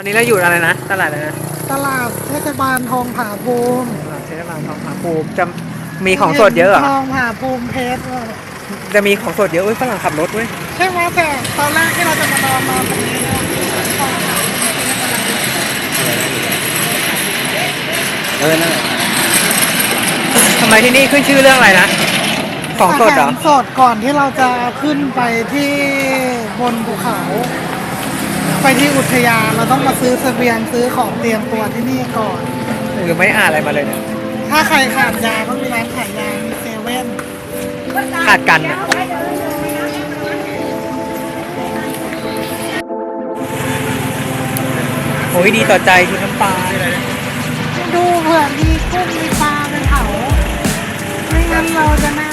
ตอนนี้เราอยู่อะไรนะ ตลาดอะไรนะตลาดเทศบาลทองผาภูมิตลาดเทศบาลทองผาภูมิจะมีของสดเยอะเหรอทองผาภูมิเพชรเลยจะมีของสดเยอะเว้ยฝรั่งขับรถเว้ยใช่ไหมแต่ตอนแรกที่เราจะมานอนนอนตรงนี้เนี่ยทองผาภูมิเพชรเออนั่นแหละทำไมที่นี่ขึ้นชื่อเรื่องอะไรนะ ของสดเหรอาหารสดก่อนที่เราจะขึ้นไปที่บนภูเขา ไปที่อุทยานเราต้องมาซื้อเสบียงซื้อของเตรียมตัวที่นี่ก่อน หรือไม่อ่านอะไรมาเลยเนี่ยถ้าใครขาดยาก็มีร้านขายยามีเซเว่นขาดกันอะโอ้ยดีต่อใจชุดน้ำปลาดูเผื่อมีกุ้งมีปลาเป็นเผาไม่งั้นเราจะน่า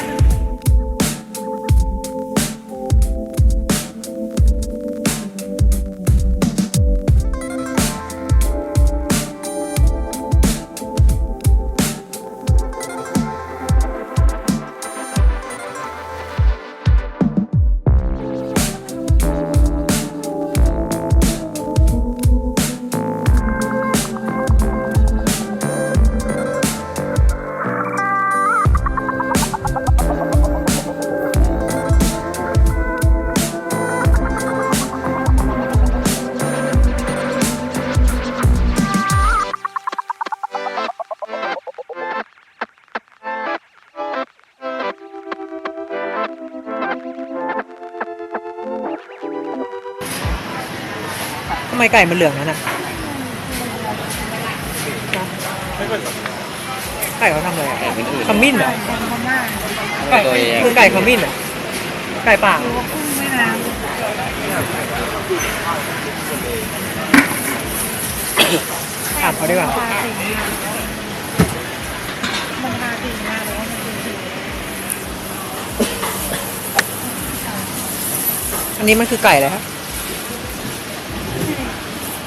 ไมไก่มันเหลืองนั้นอะไก่เขาทำอะไรอะไก่เป็นอื่นขมิ้นเหรอคนพม่าไก่ตัวเองคือไก่ขมิ้นเหรอไก่ป่าหรือว่ากุ้งแม่น้ำถามเขาดีกว่าปลาสีมันปลาสีมาหรือว่ามันเป็นสีอันนี้มันคือไก่อะไรครับ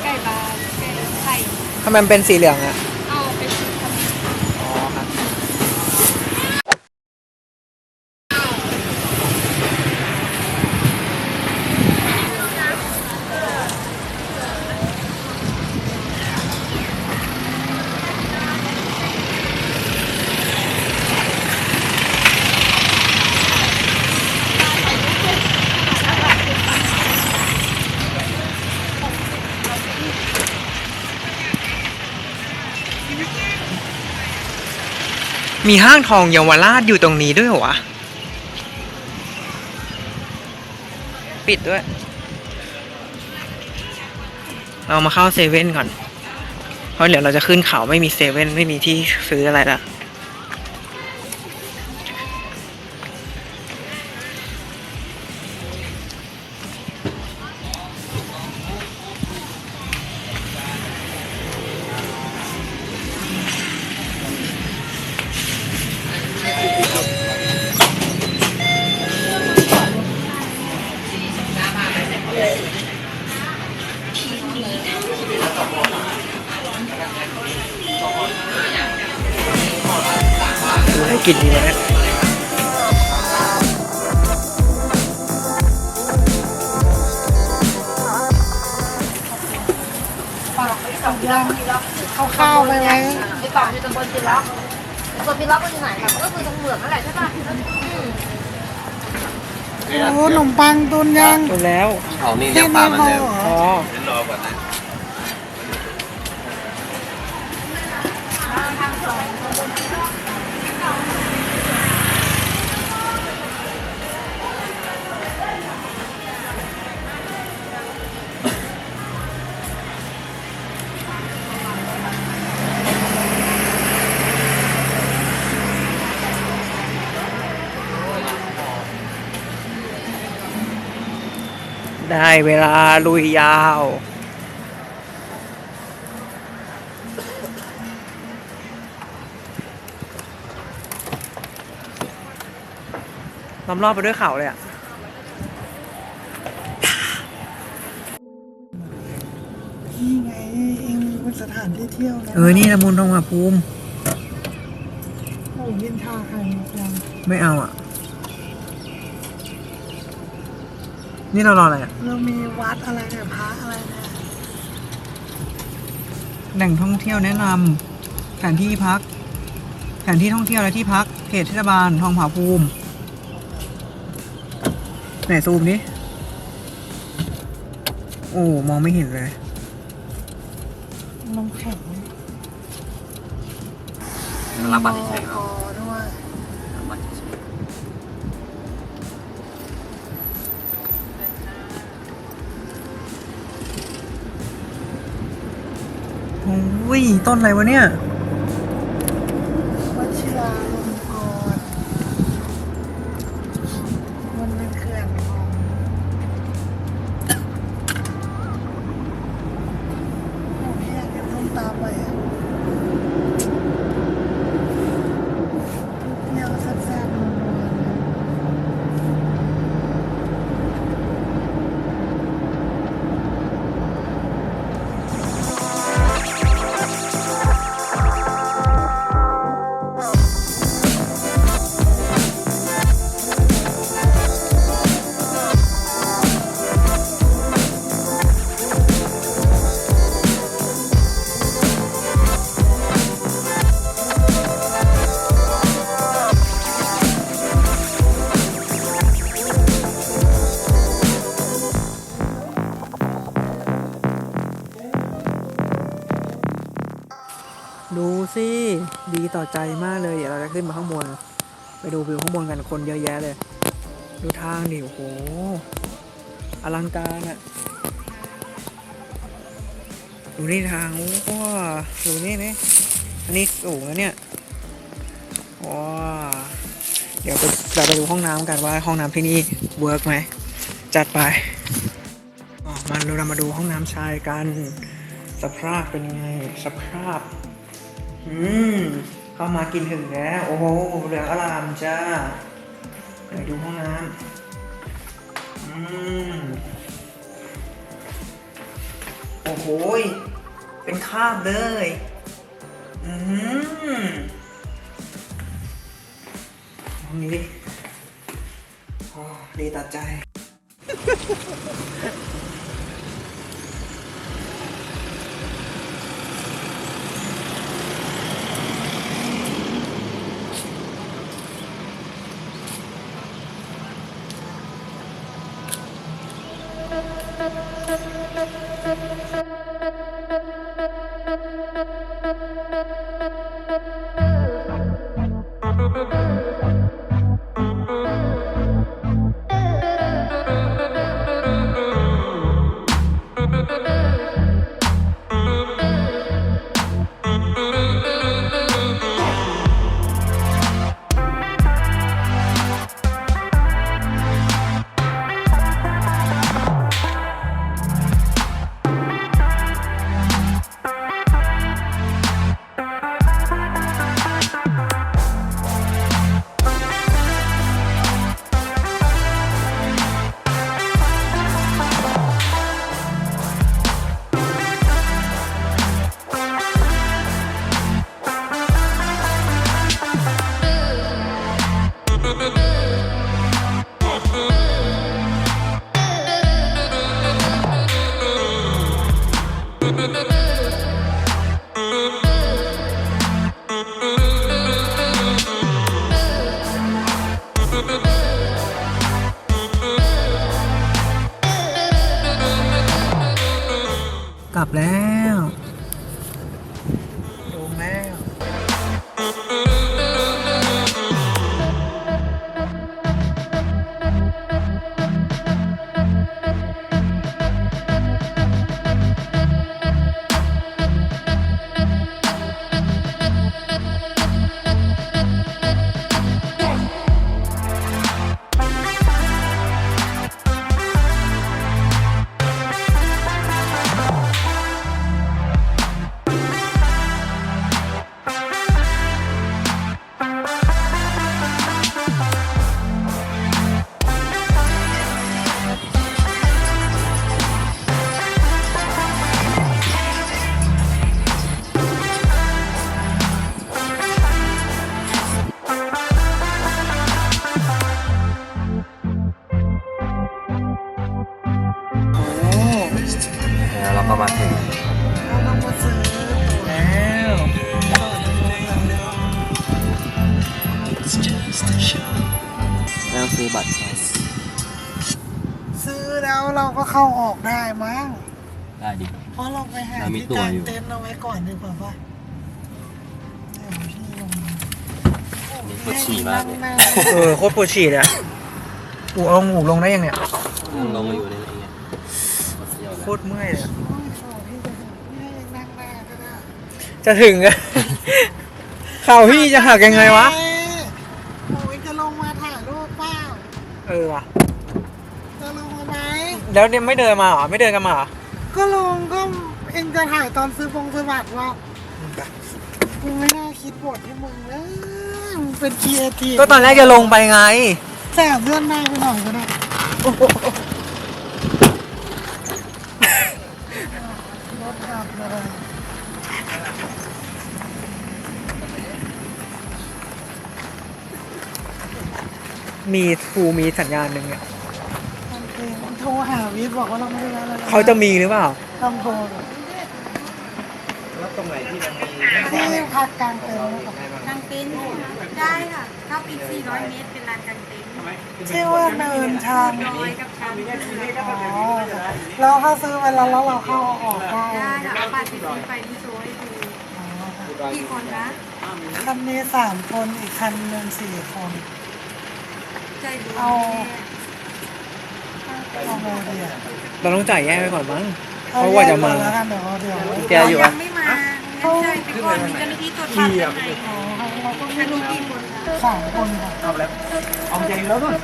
ไก่บาร์ไก่ไข่ ทำไมมันเป็นสีเหลืองอะ เอาไปชุบทำ อ๋อครับ มีห้างทองเยาวราชอยู่ตรงนี้ด้วยเหรอวะ ปิดด้วย เรามาเข้าเซเว่นก่อน เพราะเดี๋ยวเราจะขึ้นเขาไม่มีเซเว่นไม่มีที่ซื้ออะไรละ ย่างเอาข้าวไปไว้ไปต่ออยู่ตำบลพิล็อกตำบลพิล็อกมันอยู่ไหนคะมันก็คือตรงเหมืองนั่นแหละใช่ป่ะอืมโอ้ขนมปังตุนย่างดูแล้วเอานี่ยังปลาเหมันเดิมอ๋อเดี๋ยวรอก่อนนะ ได้เวลาลุยยาว ล้อมรอบไปด้วยเขาเลยอะ นี่ไงเองเป็นสถานที่เที่ยวนะเออ นี่ละมุนทองมาภูมิ โอ้ยินชาไข่มุกยังไม่เอาอะ นี่เรารออะไรอะเรามีวัดอะไรเนี่ยพระอะไรเนี่ยแหล่งท่องเที่ยวแนะนำแผนที่พัก แผนที่ท่องเที่ยวและที่พักเขตเทศบาลทองผาภูมิไหนซูมดิโอ้มองไม่เห็นเลย น้ำแข็ง รับบัตรเฉยๆพอด้วย อ้ย ต้นอะไรวะเนี่ย ต่อใจมากเลย เดี๋ยวเราจะขึ้นมาข้างบน ไปดูวิวข้างบนกันคนเยอะแยะเลย ดูทางดิโอ้โห อลังการอะดูนี่ทางว้าดูนี่นี่อันนี้สูงนะเนี่ยว้าเดี๋ยวจะเราไปดูห้องน้ำกันว่าห้องน้ำที่นี่เวิร์กไหมจัดไปอ๋อมาเรามาดูห้องน้ำชายกัน สภาพเป็นยังไง สภาพ อืม เข้ามากินถึงแล้ว โอ้โหเหลืองอลามจ้าไหนดูห้องน้ำอืมโอ้โหยเป็นคาบเลยอืมห้องนี้โอ้ดีตัดใจ มั้งได้ดิ เพราะเราไปหาเรามีที่ตั๋วกางอยู่ เต็นท์เอาไว้ก่อนดีกว่าป่ะเดี๋ยวพี่ลงมีปวดฉี่มากเลยนั่งเออโคตรปวดฉี่เลยอะอูเอาหมูลงได้ยังเนี่ยลงมาอยู่ในอะไรเงี้ยปวดเยี่ยวโคแล้วตรเมื่อยเลยอะๆโอ้ยขอพี่จะไม่ให้นั่งหน้าก็ได้จะถึงอะ เข่าพี่จะหักยังไงวะเอ้ยโอ้ยจะลงมาถ่ายรูปเปล่าเออว่ะจะลงมาไหม แล้วเนี่ยไม่เดินมาเหรอไม่เดินกันมาเหรอก็ลงก็เองจะถ่ายตอนซื้อปงซื้อบัตรว่ากูไม่น่าคิดบทให้มึงเลยมึงเป็นเกียร์ทีก็ตอนแรกจะลงไปไงแสบเลื่อนหน้าไปหน่อยก็ได้รถขับเลยมีทูมีสัญญาณหนึ่งเนี่ยมันเป็นโทร หาวิทย์บอกว่าเราไม่ได้แล้วเขาจะมีหรือเปล่าทำโทรแล้วตรงไหนที่มันมีที่พักกลางเต็นท์นะครับกางเต็นท์ได้ค่ะเข้าอีก400 เมตรเป็นลานกางเต็นท์ชื่อว่าเนินชันร้อยกับชันอ๋อเราเข้าซื้อไปแล้วแล้วเราเข้าออกได้ได้ค่ะเอาบัตรไปซื้อไปที่โชว์ให้ดูกี่คนนะคันนี้สามคนอีกคันหนึ่งสี่คน ใจดูเอา เอาไงดีอะเราต้องจ่ายแยกไปก่อนมั้งเอาเพราะว่าจะมาแยกก่อนแล้วกันเดี๋ยวเดี๋ยวแกอยู่ยัอะงไม่มางั้นใจไปก่อนมีเจ้าหน้าที่ตรวจบัตรยังไงอ๋อเราก็อัไม่นรู้นี้กี่คนคะสามคนค่ะเอาแล้วเอาใจแล้วด้วย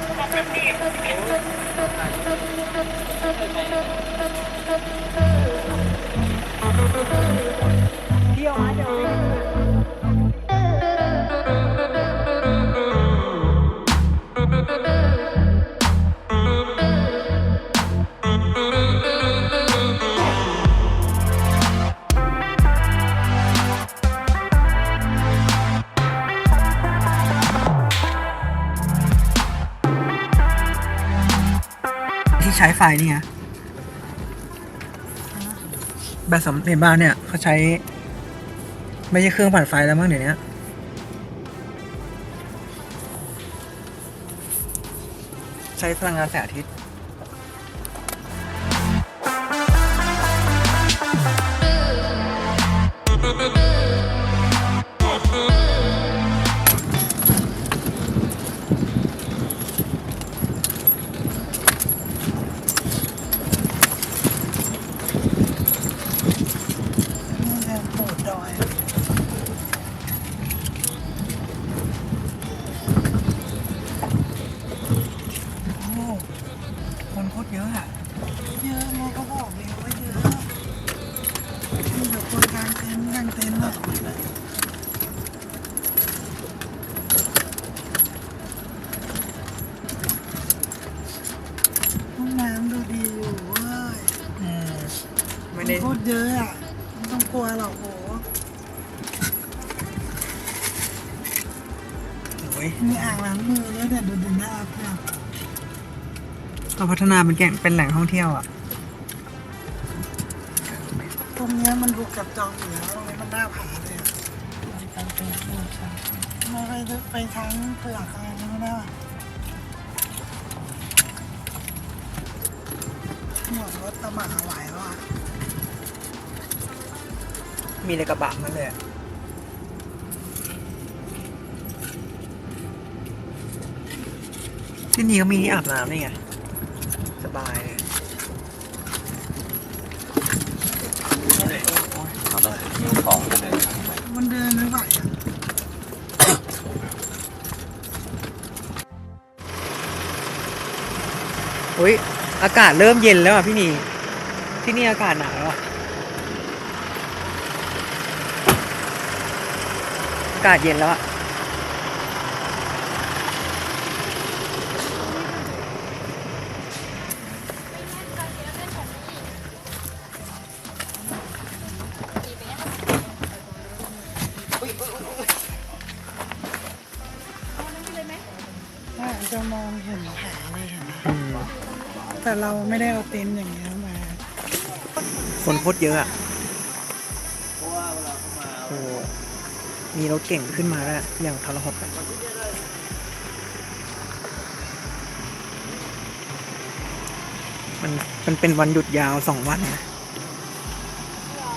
ที่ ช้ไฟนี่ไงแบบสำเร็จบ้านเนี่ยเขาใช้ ไม่ใช่เครื่องปั่นไฟแล้วมั้งเดี๋ยวนี้ใช้พลังงานแสงอาทิตย์ โอ้ยมีอ่างล้างมือแล้วเนี่ยดูดีน่ารักเนี่ยเราพัฒนาเป็นแก่งเป็นแหล่งท่องเที่ยวอะ ตรงเนี้ยมันถูกจับจองอยู่แล้วตรงนี้มันน่าผาเลยอะไม่ไปดูไปทั้งเปลือกอะไรนี่ไม่ได้ว่ะหมวดรถตะหมาไหวว่ะมีในกระบะมันเลยอะ ที่นี่ก็มีที่อาบน้ำนี่ไง สบายเลยอาไปหิ้วของกันเลยมันเดินไม่ไหวอะอุ้ยอากาศเริ่มเย็นแล้วอะพี่นีที่นี่อากาศหนาวแล้วอะอากาศเย็นแล้วอะ น่าจะมองเห็นผาเลยเห็นไหมแต่เราไม่ได้เอาเต็นท์อย่างเงี้ยมา คนโคตรเยอะอะโอ้มีรถเก่งขึ้นมาแล้วอย่างทรหดอะมันมันเป็นวันหยุดยาวสองวันนะ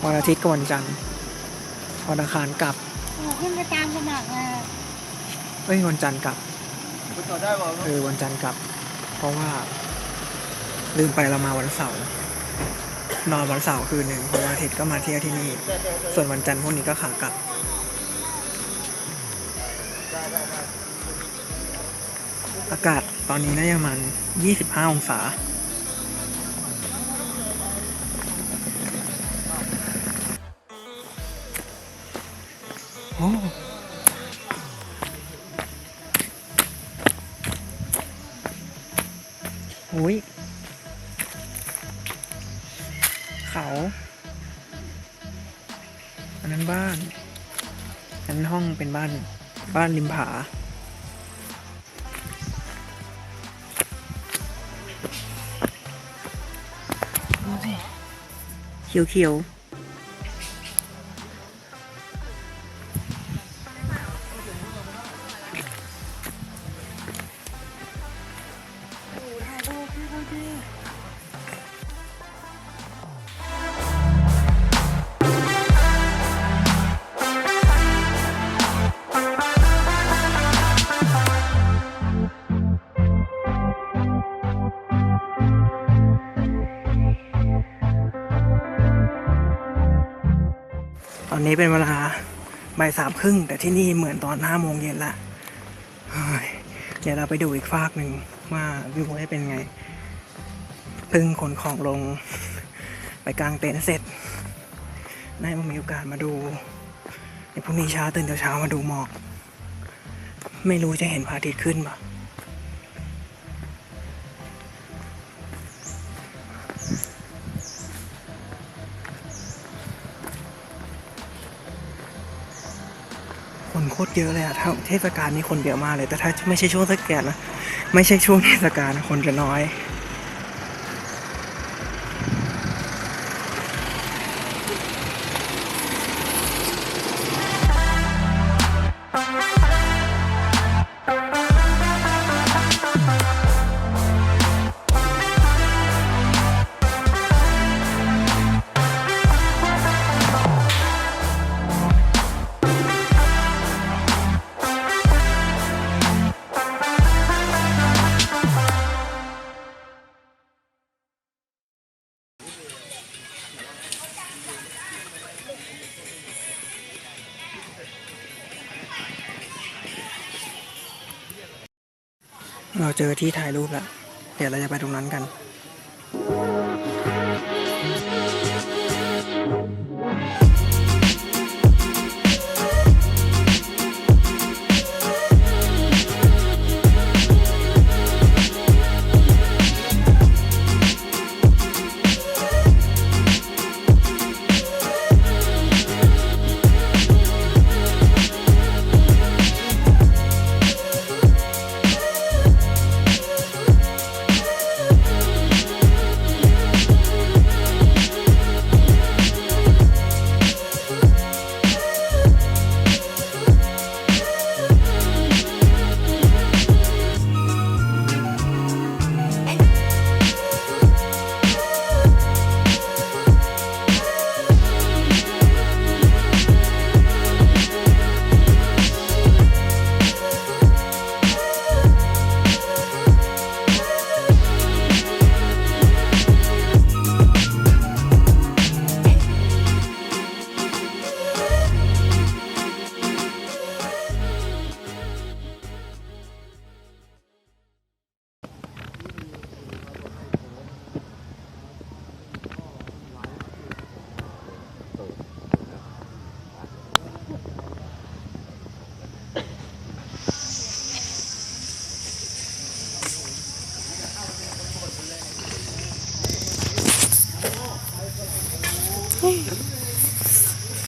วันอาทิตย์กับวันจันทร์วันอังคารกลับ ขึ้นไปตามสมัครเลยเอ้ยวันจันทร์กลับเออวันจันทร์กลับ เพราะว่า ลืมไปเรามาวันเสาร์นอนวันเสาร์คืนหนึ่งเพราะวันอาทิตย์ก็มาเที่ยวที่นี่ ส่วนวันจันทร์พวกนี้ก็ขากลับอากาศตอนนี้น่าจะประมาณ25 องศา โอ้โอ้ยเขา อันนั้นบ้าน อันนั้นห้องเป็นบ้าน บ้านริมผาเขียวเขียวๆ อนนี้เป็นเวลาบ่ายสามครึ่ง แต่ที่นี่เหมือนตอนห้าโมงเย็นละเดี๋ยวเราไปดูอีกฟากหนึ่งว่าวิวจะเป็นไงเพิ่งขนของลงไปกลางเต็นท์เสร็จได้มามีโอกาสมาดูในพรุ่งนี้เช้าตื่นแต่เช้ามาดูหมอก ไม่รู้จะเห็นพระอาทิตย์ขึ้นปะ คนโคตรเยอะเลยอะถ้าเทศกาลนี้คนเยอะมากเลย แต่ถ้าไม่ใช่ช่วงเทศกาลนะ ไม่ใช่ช่วงเทศกาลคนจะน้อย เราเจอที่ถ่ายรูปแล้วเดี๋ยวเราจะไปตรงนั้นกัน